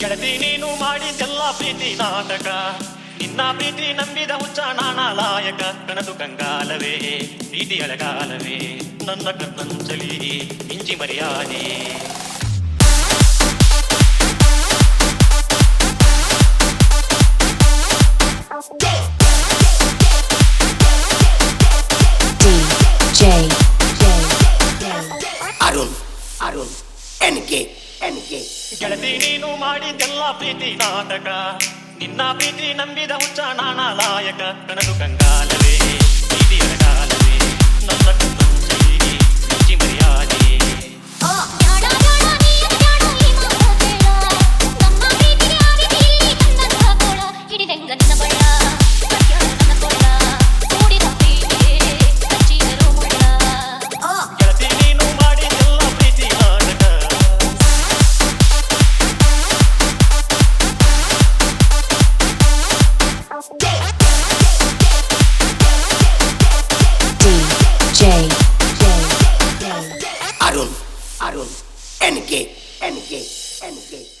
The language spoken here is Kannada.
ಗೆಳತಿ ನೀನು ಮಾಡಿದ್ದೆಲ್ಲ ಪ್ರೀತಿ ನಾಟಕ. ನಿನ್ನ ಪ್ರೀತಿ ನಂಬಿದ ಹುಚ್ಚ ನಾನಾಲಾಯಕ ಕಣದು ಕಂಗಾಲವೇ ಪ್ರೀತಿ ಅಳಗಾಲವೇ ನನ್ನ ಕಣ್ಣಂಚಲಿ ಮಿಂಚಿ ಮರ್ಯಾದೆ. DJ. Arun Arun N K N K ಗೆಳತಿ, ನೀನು ಮಾಡಿದ್ದೆಲ್ಲ ಪ್ರೀತಿ ನಾಟಕ. ನಿನ್ನ ಪ್ರೀತಿ ನಂಬಿದ ಹುಚ್ಚ ಕಣದು ಕಂಗಾಲವೇ ಪ್ರೀತಿ Arun, NK, NK, NK.